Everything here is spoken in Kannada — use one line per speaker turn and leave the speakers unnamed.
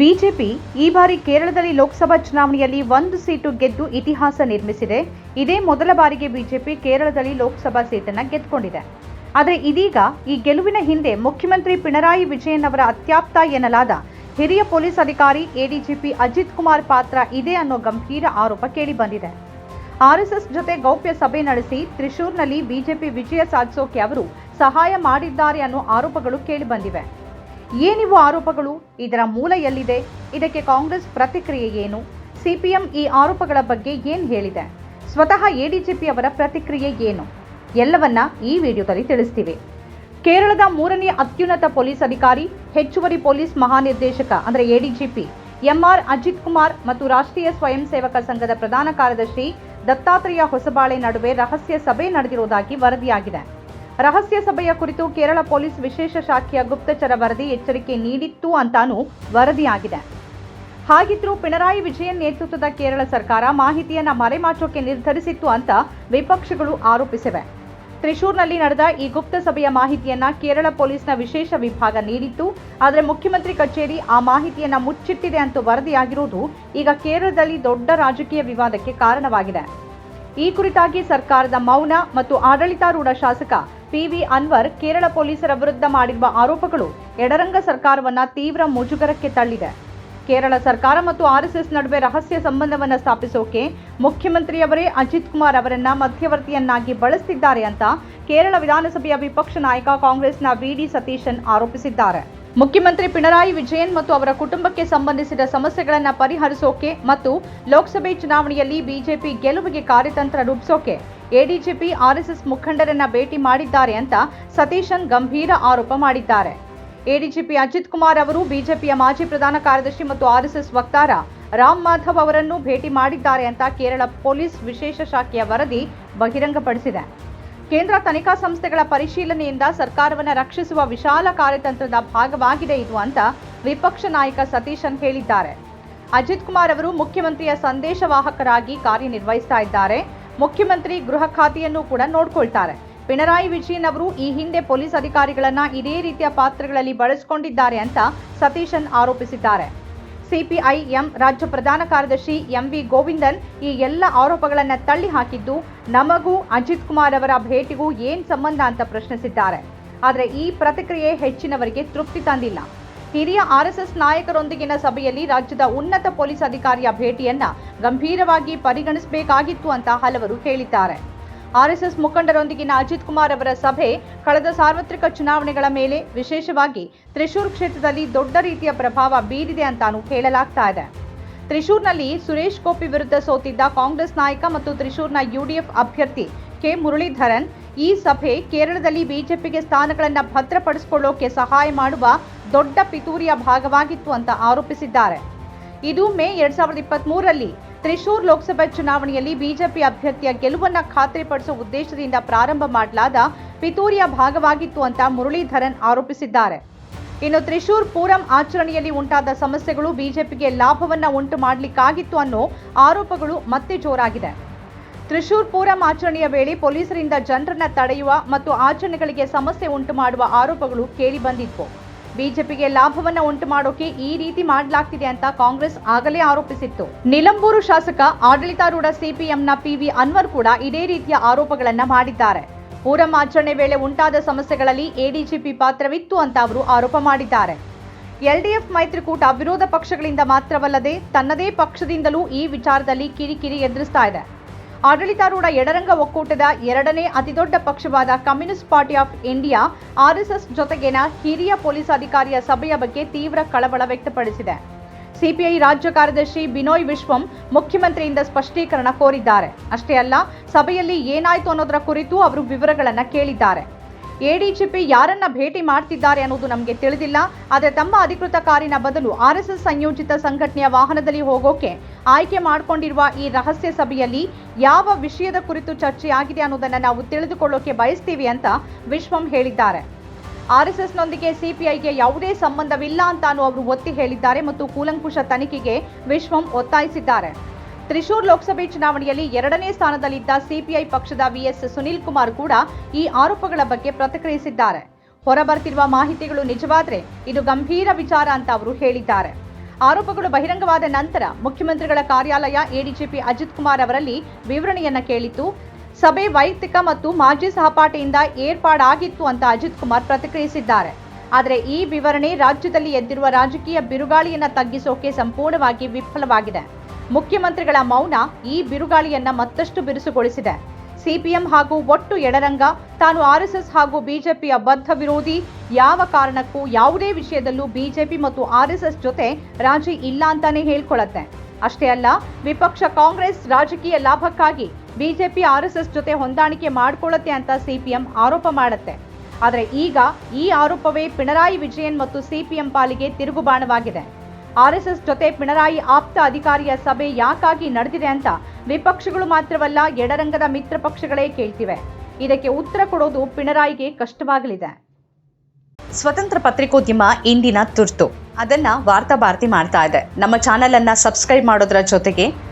ಬಿಜೆಪಿ ಈ ಬಾರಿ ಕೇರಳದಲ್ಲಿ ಲೋಕಸಭಾ ಚುನಾವಣೆಯಲ್ಲಿ ಒಂದು ಸೀಟು ಗೆದ್ದು ಇತಿಹಾಸ ನಿರ್ಮಿಸಿದೆ. ಇದೇ ಮೊದಲ ಬಾರಿಗೆ ಬಿಜೆಪಿ ಕೇರಳದಲ್ಲಿ ಲೋಕಸಭಾ ಸೀಟನ್ನು ಗೆದ್ದುಕೊಂಡಿದೆ. ಆದರೆ ಇದೀಗ ಈ ಗೆಲುವಿನ ಹಿಂದೆ ಮುಖ್ಯಮಂತ್ರಿ ಪಿಣರಾಯಿ ವಿಜಯನ್ ಅವರ ಅತ್ಯಾಪ್ತ ಎನ್ನಲಾದ ಹಿರಿಯ ಪೊಲೀಸ್ ಅಧಿಕಾರಿ ಎಡಿಜಿಪಿ ಅಜಿತ್ ಕುಮಾರ್ ಪಾತ್ರ ಇದೆ ಅನ್ನೋ ಗಂಭೀರ ಆರೋಪ ಕೇಳಿಬಂದಿದೆ. ಆರ್ಎಸ್ಎಸ್ ಜೊತೆ ಗೌಪ್ಯ ಸಭೆ ನಡೆಸಿ ತ್ರಿಶೂರ್ನಲ್ಲಿ ಬಿಜೆಪಿ ವಿಜಯ ಸಾಧಿಸೋಕೆ ಅವರು ಸಹಾಯ ಮಾಡಿದ್ದಾರೆ ಅನ್ನೋ ಆರೋಪಗಳು ಕೇಳಿಬಂದಿವೆ. ಏನಿವು ಆರೋಪಗಳು? ಇದರ ಮೂಲ ಎಲ್ಲಿದೆ? ಇದಕ್ಕೆ ಕಾಂಗ್ರೆಸ್ ಪ್ರತಿಕ್ರಿಯೆ ಏನು? ಸಿಪಿಎಂ ಈ ಆರೋಪಗಳ ಬಗ್ಗೆ ಏನು ಹೇಳಿದೆ? ಸ್ವತಃ ಎಡಿಜಿಪಿ ಅವರ ಪ್ರತಿಕ್ರಿಯೆ ಏನು? ಎಲ್ಲವನ್ನ ಈ ವಿಡಿಯೋದಲ್ಲಿ ತಿಳಿಸ್ತೀವಿ. ಕೇರಳದ ಮೂರನೇ ಅತ್ಯುನ್ನತ ಪೊಲೀಸ್ ಅಧಿಕಾರಿ, ಹೆಚ್ಚುವರಿ ಪೊಲೀಸ್ ಮಹಾನಿರ್ದೇಶಕ, ಅಂದರೆ ಎಡಿಜಿಪಿ ಎಂಆರ್ ಅಜಿತ್ ಕುಮಾರ್ ಮತ್ತು ರಾಷ್ಟ್ರೀಯ ಸ್ವಯಂ ಸೇವಕ ಸಂಘದ ಪ್ರಧಾನ ಕಾರ್ಯದರ್ಶಿ ದತ್ತಾತ್ರೇಯ ಹೊಸಬಾಳೆ ನಡುವೆ ರಹಸ್ಯ ಸಭೆ ನಡೆದಿರುವುದಾಗಿ ವರದಿಯಾಗಿದೆ. ರಹಸ್ಯ ಸಭೆಯ ಕುರಿತು ಕೇರಳ ಪೊಲೀಸ್ ವಿಶೇಷ ಶಾಖೆಯ ಗುಪ್ತಚರ ವರದಿ ಎಚ್ಚರಿಕೆ ನೀಡಿತ್ತು ಅಂತಾನೂ ವರದಿಯಾಗಿದೆ. ಹಾಗಿದ್ರೂ ಪಿಣರಾಯಿ ವಿಜಯನ್ ನೇತೃತ್ವದ ಕೇರಳ ಸರ್ಕಾರ ಮಾಹಿತಿಯನ್ನ ಮರೆಮಾಚೋಕೆ ನಿರ್ಧರಿಸಿತ್ತು ಅಂತ ವಿಪಕ್ಷಗಳು ಆರೋಪಿಸಿವೆ. ತ್ರಿಶೂರ್ನಲ್ಲಿ ನಡೆದ ಈ ಗುಪ್ತ ಸಭೆಯ ಮಾಹಿತಿಯನ್ನ ಕೇರಳ ಪೊಲೀಸ್ನ ವಿಶೇಷ ವಿಭಾಗ ನೀಡಿತ್ತು. ಆದರೆ ಮುಖ್ಯಮಂತ್ರಿ ಕಚೇರಿ ಆ ಮಾಹಿತಿಯನ್ನ ಮುಚ್ಚಿಟ್ಟಿದೆ ಅಂತ ವರದಿಯಾಗಿರುವುದು ಈಗ ಕೇರಳದಲ್ಲಿ ದೊಡ್ಡ ರಾಜಕೀಯ ವಿವಾದಕ್ಕೆ ಕಾರಣವಾಗಿದೆ. ಈ ಕುರಿತಾಗಿ ಸರ್ಕಾರದ ಮೌನ ಮತ್ತು ಆಡಳಿತಾರೂಢ ಶಾಸಕ ಪಿವಿ ಅನ್ವರ್ ಕೇರಳ ಪೊಲೀಸರ ವಿರುದ್ಧ ಮಾಡಿರುವ ಆರೋಪಗಳು ಎಡರಂಗ ಸರ್ಕಾರವನ್ನ ತೀವ್ರ ಮುಜುಗರಕ್ಕೆ ತಳ್ಳಿದೆ. ಕೇರಳ ಸರ್ಕಾರ ಮತ್ತು ಆರ್ಎಸ್ಎಸ್ ನಡುವೆ ರಹಸ್ಯ ಸಂಬಂಧವನ್ನು ಸ್ಥಾಪಿಸೋಕೆ ಮುಖ್ಯಮಂತ್ರಿಯವರೇ ಅಜಿತ್ ಕುಮಾರ್ ಅವರನ್ನ ಮಧ್ಯವರ್ತಿಯನ್ನಾಗಿ ಬಳಸ್ತಿದ್ದಾರೆ ಅಂತ ಕೇರಳ ವಿಧಾನಸಭೆಯ ವಿಪಕ್ಷ ನಾಯಕ ಕಾಂಗ್ರೆಸ್ನ ವಿಡಿ ಸತೀಶನ್ ಆರೋಪಿಸಿದ್ದಾರೆ. ಮುಖ್ಯಮಂತ್ರಿ ಪಿಣರಾಯಿ ವಿಜಯನ್ ಮತ್ತು ಅವರ ಕುಟುಂಬಕ್ಕೆ ಸಂಬಂಧಿಸಿದ ಸಮಸ್ಯೆಗಳನ್ನು ಪರಿಹರಿಸೋಕೆ ಮತ್ತು ಲೋಕಸಭೆ ಚುನಾವಣೆಯಲ್ಲಿ ಬಿಜೆಪಿ ಗೆಲುವಿಗೆ ಕಾರ್ಯತಂತ್ರ ರೂಪಿಸೋಕೆ ಎಡಿಜಿಪಿ ಆರ್ಎಸ್ಎಸ್ ಮುಖಂಡರನ್ನ ಭೇಟಿ ಮಾಡಿದ್ದಾರೆ ಅಂತ ಸತೀಶನ್ ಗಂಭೀರ ಆರೋಪ ಮಾಡಿದ್ದಾರೆ. ಎಡಿಜಿಪಿ ಅಜಿತ್ ಕುಮಾರ್ ಅವರು ಬಿಜೆಪಿಯ ಮಾಜಿ ಪ್ರಧಾನ ಕಾರ್ಯದರ್ಶಿ ಮತ್ತು ಆರ್ಎಸ್ಎಸ್ ವಕ್ತಾರ ರಾಮ್ ಮಾಧವ್ ಅವರನ್ನು ಭೇಟಿ ಮಾಡಿದ್ದಾರೆ ಅಂತ ಕೇರಳ ಪೊಲೀಸ್ ವಿಶೇಷ ಶಾಖೆಯ ವರದಿ ಬಹಿರಂಗಪಡಿಸಿದೆ. ಕೇಂದ್ರ ತನಿಖಾ ಸಂಸ್ಥೆಗಳ ಪರಿಶೀಲನೆಯಿಂದ ಸರ್ಕಾರವನ್ನು ರಕ್ಷಿಸುವ ವಿಶಾಲ ಕಾರ್ಯತಂತ್ರದ ಭಾಗವಾಗಿದೆ ಇದು ಅಂತ ವಿಪಕ್ಷ ನಾಯಕ ಸತೀಶನ್ ಹೇಳಿದ್ದಾರೆ. ಅಜಿತ್ ಕುಮಾರ್ ಅವರು ಮುಖ್ಯಮಂತ್ರಿಯ ಸಂದೇಶವಾಹಕರಾಗಿ ಕಾರ್ಯನಿರ್ವಹಿಸ್ತಾ ಇದ್ದಾರೆ. ಮುಖ್ಯಮಂತ್ರಿ ಗೃಹ ಖಾತೆಯನ್ನು ಕೂಡ ನೋಡ್ಕೊಳ್ತಾರೆ. ಪಿಣರಾಯಿ ವಿಜಯನ್ ಅವರು ಈ ಹಿಂದೆ ಪೊಲೀಸ್ ಅಧಿಕಾರಿಗಳನ್ನ ಇದೇ ರೀತಿಯ ಪಾತ್ರಗಳಲ್ಲಿ ಬಳಸಿಕೊಂಡಿದ್ದಾರೆ ಅಂತ ಸತೀಶನ್ ಆರೋಪಿಸಿದ್ದಾರೆ. ಸಿಪಿಐಎಂ ರಾಜ್ಯ ಪ್ರಧಾನ ಕಾರ್ಯದರ್ಶಿ ಎಂ ವಿ ಗೋವಿಂದನ್ ಈ ಎಲ್ಲ ಆರೋಪಗಳನ್ನು ತಳ್ಳಿ ಹಾಕಿದ್ದು ನಮಗೂ ಅಜಿತ್ ಕುಮಾರ್ ಅವರ ಭೇಟಿಗೂ ಏನ್ ಸಂಬಂಧ ಅಂತ ಪ್ರಶ್ನಿಸಿದ್ದಾರೆ. ಆದರೆ ಈ ಪ್ರತಿಕ್ರಿಯೆ ಹೆಚ್ಚಿನವರಿಗೆ ತೃಪ್ತಿ ತಂದಿಲ್ಲ. ಹಿರಿಯ ಆರ್ಎಸ್ಎಸ್ ನಾಯಕರೊಂದಿಗಿನ ಸಭೆಯಲ್ಲಿ ರಾಜ್ಯದ ಉನ್ನತ ಪೊಲೀಸ್ ಅಧಿಕಾರಿಯ ಭೇಟಿಯನ್ನ ಗಂಭೀರವಾಗಿ ಪರಿಗಣಿಸಬೇಕಾಗಿತ್ತು ಅಂತ ಹಲವರು ಹೇಳಿದ್ದಾರೆ. ಆರ್ಎಸ್ಎಸ್ ಮುಖಂಡರೊಂದಿಗಿನ ಅಜಿತ್ ಕುಮಾರ್ ಅವರ ಸಭೆ ಕಳೆದ ಸಾರ್ವತ್ರಿಕ ಚುನಾವಣೆಗಳ ಮೇಲೆ ವಿಶೇಷವಾಗಿ ತ್ರಿಶೂರ್ ಕ್ಷೇತ್ರದಲ್ಲಿ ದೊಡ್ಡ ರೀತಿಯ ಪ್ರಭಾವ ಬೀರಿದೆ ಅಂತಾನೂ ಹೇಳಲಾಗ್ತಾ ಇದೆ. ತ್ರಿಶೂರ್ನಲ್ಲಿ ಸುರೇಶ್ ಗೋಪಿ ವಿರುದ್ಧ ಸೋತಿದ್ದ ಕಾಂಗ್ರೆಸ್ ನಾಯಕ ಮತ್ತು ತ್ರಿಶೂರ್ನ ಯುಡಿಎಫ್ ಅಭ್ಯರ್ಥಿ ಕೆ. ಮುರಳೀಧರನ್ ಈ ಸಭೆ ಕೇರಳದಲ್ಲಿ ಬಿಜೆಪಿಗೆ ಸ್ಥಾನಗಳನ್ನು ಭದ್ರಪಡಿಸಿಕೊಳ್ಳೋಕೆ ಸಹಾಯ ಮಾಡುವ ದೊಡ್ಡ ಪಿತೂರಿಯ ಭಾಗವಾಗಿತ್ತು ಅಂತ ಆರೋಪಿಸಿದ್ದಾರೆ. ಇದು ಮೇ ಎರಡ್ ಸಾವಿರದ ಇಪ್ಪತ್ತ್ ಮೂರರಲ್ಲಿ ತ್ರಿಶೂರ್ ಲೋಕಸಭಾ ಚುನಾವಣೆಯಲ್ಲಿ ಬಿಜೆಪಿ ಅಭ್ಯರ್ಥಿಯ ಗೆಲುವನ್ನ ಖಾತ್ರಿಪಡಿಸುವ ಉದ್ದೇಶದಿಂದ ಪ್ರಾರಂಭ ಮಾಡಲಾದ ಪಿತೂರಿಯ ಭಾಗವಾಗಿತ್ತು ಅಂತ ಮುರಳೀಧರನ್ ಆರೋಪಿಸಿದ್ದಾರೆ. ಇನ್ನು ತ್ರಿಶೂರ್ ಪೂರಂ ಆಚರಣೆಯಲ್ಲಿ ಉಂಟಾದ ಸಮಸ್ಯೆಗಳು ಬಿಜೆಪಿಗೆ ಲಾಭವನ್ನ ಉಂಟು ಮಾಡಲಿಕ್ಕಾಗಿತ್ತು ಅನ್ನೋ ಆರೋಪಗಳು ಮತ್ತೆ ಜೋರಾಗಿದೆ. ತ್ರಿಶೂರ್ ಪೂರಂ ಆಚರಣೆಯ ವೇಳೆ ಪೊಲೀಸರಿಂದ ಜನರನ್ನ ತಡೆಯುವ ಮತ್ತು ಆಚರಣೆಗಳಿಗೆ ಸಮಸ್ಯೆ ಉಂಟು ಮಾಡುವ ಆರೋಪಗಳು ಕೇಳಿಬಂದಿದ್ವು ಬಿಜೆಪಿಗೆ ಲಾಭವನ್ನ ಉಂಟು ಮಾಡೋಕೆ ಈ ರೀತಿ ಮಾಡಲಾಗ್ತಿದೆ ಅಂತ ಕಾಂಗ್ರೆಸ್ ಆಗಲೇ ಆರೋಪಿಸಿತ್ತು. ನಿಲಂಬೂರು ಶಾಸಕ ಆಡಳಿತಾರೂಢ ಸಿಪಿಎಂನ ಪಿವಿ ಅನ್ವರ್ ಕೂಡ ಇದೇ ರೀತಿಯ ಆರೋಪಗಳನ್ನ ಮಾಡಿದ್ದಾರೆ. ಪೂರಂ ಆಚರಣೆ ವೇಳೆ ಉಂಟಾದ ಸಮಸ್ಯೆಗಳಲ್ಲಿ ಎಡಿಜಿಪಿ ಪಾತ್ರವಿತ್ತು ಅಂತ ಅವರು ಆರೋಪ ಮಾಡಿದ್ದಾರೆ. ಎಲ್ಡಿಎಫ್ ಮೈತ್ರಿಕೂಟ ವಿರೋಧ ಪಕ್ಷಗಳಿಂದ ಮಾತ್ರವಲ್ಲದೆ ತನ್ನದೇ ಪಕ್ಷದಿಂದಲೂ ಈ ವಿಚಾರದಲ್ಲಿ ಕಿರಿಕಿರಿ ಎದುರಿಸ್ತಾ ಇದೆ. ಆಡಳಿತಾರೂಢ ಎಡರಂಗ ಒಕ್ಕೂಟದ ಎರಡನೇ ಅತಿದೊಡ್ಡ ಪಕ್ಷವಾದ communist party of India, RSS ಜೊತೆಗಿನ ಹಿರಿಯ ಪೊಲೀಸ್ ಅಧಿಕಾರಿಯ ಸಭೆಯ ಬಗ್ಗೆ ತೀವ್ರ ಕಳವಳ ವ್ಯಕ್ತಪಡಿಸಿದೆ. ಸಿಪಿಐ ರಾಜ್ಯ ಕಾರ್ಯದರ್ಶಿ ಬಿನೋಯ್ ವಿಶ್ವಂ ಮುಖ್ಯಮಂತ್ರಿಯಿಂದ ಸ್ಪಷ್ಟೀಕರಣ ಕೋರಿದ್ದಾರೆ. ಅಷ್ಟೇ ಅಲ್ಲ, ಸಭೆಯಲ್ಲಿ ಏನಾಯಿತು ಅನ್ನೋದರ ಕುರಿತು ಅವರು ವಿವರಗಳನ್ನು ಕೇಳಿದ್ದಾರೆ. ಎಡಿಜಿಪಿ ಯಾರನ್ನ ಭೇಟಿ ಮಾಡ್ತಿದ್ದಾರೆ ಅನ್ನೋದು ನಮಗೆ ತಿಳಿದಿಲ್ಲ. ಆದರೆ ತಮ್ಮ ಅಧಿಕೃತ ಕಾರಿನ ಬದಲು ಆರ್ಎಸ್ಎಸ್ ಸಂಯೋಜಿತ ಸಂಘಟನೆಯ ವಾಹನದಲ್ಲಿ ಹೋಗೋಕೆ ಆಯ್ಕೆ ಮಾಡಿಕೊಂಡಿರುವ ಈ ರಹಸ್ಯ ಸಭೆಯಲ್ಲಿ ಯಾವ ವಿಷಯದ ಕುರಿತು ಚರ್ಚೆಯಾಗಿದೆ ಅನ್ನೋದನ್ನು ನಾವು ತಿಳಿದುಕೊಳ್ಳೋಕೆ ಬಯಸ್ತೀವಿ ಅಂತ ವಿಶ್ವಂ ಹೇಳಿದ್ದಾರೆ. ಆರ್ಎಸ್ಎಸ್ನೊಂದಿಗೆ ಸಿಪಿಐಗೆ ಯಾವುದೇ ಸಂಬಂಧವಿಲ್ಲ ಅಂತಾನು ಅವರು ಒತ್ತಿ ಹೇಳಿದ್ದಾರೆ ಮತ್ತು ಕೂಲಂಕುಷ ತನಿಖೆಗೆ ವಿಶ್ವಂ ಒತ್ತಾಯಿಸಿದ್ದಾರೆ. ತ್ರಿಶೂರ್ ಲೋಕಸಭೆ ಚುನಾವಣೆಯಲ್ಲಿ ಎರಡನೇ ಸ್ಥಾನದಲ್ಲಿದ್ದ ಸಿಪಿಐ ಪಕ್ಷದ ವಿಎಸ್ ಸುನಿಲ್ ಕುಮಾರ್ ಕೂಡ ಈ ಆರೋಪಗಳ ಬಗ್ಗೆ ಪ್ರತಿಕ್ರಿಯಿಸಿದ್ದಾರೆ. ಹೊರಬರ್ತಿರುವ ಮಾಹಿತಿಗಳು ನಿಜವಾದರೆ ಇದು ಗಂಭೀರ ವಿಚಾರ ಅಂತ ಅವರು ಹೇಳಿದ್ದಾರೆ. ಆರೋಪಗಳು ಬಹಿರಂಗವಾದ ನಂತರ ಮುಖ್ಯಮಂತ್ರಿಗಳ ಕಾರ್ಯಾಲಯ ಎಡಿಜಿಪಿ ಅಜಿತ್ ಕುಮಾರ್ ಅವರಲ್ಲಿ ವಿವರಣೆಯನ್ನ ಕೇಳಿತು ಸಭೆ ವೈಯಕ್ತಿಕ ಮತ್ತು ಮಾಜಿ ಸಹಪಾಠಿಯಿಂದ ಏರ್ಪಾಡಾಗಿತ್ತು ಅಂತ ಅಜಿತ್ ಕುಮಾರ್ ಪ್ರತಿಕ್ರಿಯಿಸಿದ್ದಾರೆ. ಆದರೆ ಈ ವಿವರಣೆ ರಾಜ್ಯದಲ್ಲಿ ಎದ್ದಿರುವ ರಾಜಕೀಯ ಬಿರುಗಾಳಿಯನ್ನು ತಗ್ಗಿಸೋಕೆ ಸಂಪೂರ್ಣವಾಗಿ ವಿಫಲವಾಗಿದೆ. ಮುಖ್ಯಮಂತ್ರಿಗಳ ಮೌನ ಈ ಬಿರುಗಾಳಿಯನ್ನ ಮತ್ತಷ್ಟು ಬಿರುಸುಗೊಳಿಸಿದೆ. ಸಿಪಿಎಂ ಹಾಗೂ ಒಟ್ಟು ಎಡರಂಗ, ತಾನು ಆರ್ಎಸ್ಎಸ್ ಹಾಗೂ ಬಿಜೆಪಿಯ ಬದ್ಧ ವಿರೋಧಿ. ಯಾವ ಕಾರಣಕ್ಕೂ ಯಾವುದೇ ವಿಷಯದಲ್ಲೂ ಬಿಜೆಪಿ ಮತ್ತು ಆರ್ಎಸ್ಎಸ್ ಜೊತೆ ರಾಜಿ ಇಲ್ಲ ಅಂತಾನೆ ಹೇಳ್ಕೊಳತ್ತೆ. ಅಷ್ಟೇ ಅಲ್ಲ, ವಿಪಕ್ಷ ಕಾಂಗ್ರೆಸ್ ರಾಜಕೀಯ ಲಾಭಕ್ಕಾಗಿ ಬಿಜೆಪಿ ಆರ್ಎಸ್ಎಸ್ ಜೊತೆ ಹೊಂದಾಣಿಕೆ ಮಾಡಿಕೊಳ್ಳುತ್ತೆ ಅಂತ ಸಿಪಿಎಂ ಆರೋಪ ಮಾಡುತ್ತೆ. ಆದರೆ ಈಗ ಈ ಆರೋಪವೇ ಪಿಣರಾಯಿ ವಿಜಯನ್ ಮತ್ತು ಸಿಪಿಎಂ ಪಾಲಿಗೆ ತಿರುಗುಬಾಣವಾಗಿದೆ. ಆರ್ಎಸ್ಎಸ್ ಜೊತೆ ಪಿಣರಾಯಿ ಆಪ್ತ ಅಧಿಕಾರಿಯ ಸಭೆ ಯಾಕಾಗಿ ನಡೆದಿದೆ ಅಂತ ವಿಪಕ್ಷಗಳು ಮಾತ್ರವಲ್ಲ ಎಡರಂಗದ ಮಿತ್ರ ಪಕ್ಷಗಳೇ ಕೇಳ್ತಿವೆ. ಇದಕ್ಕೆ ಉತ್ತರ ಕೊಡೋದು ಪಿಣರಾಯಿಗೆ ಕಷ್ಟವಾಗಲಿದೆ.
ಸ್ವತಂತ್ರ ಪತ್ರಿಕೋದ್ಯಮ ಇಂದಿನ ತುರ್ತು. ಅದನ್ನ ವಾರ್ತಾ ಭಾರತಿ ಮಾಡ್ತಾ ಇದೆ. ನಮ್ಮ ಚಾನೆಲ್ ಅನ್ನ ಸಬ್ಸ್ಕ್ರೈಬ್ ಮಾಡೋದ್ರ ಜೊತೆಗೆ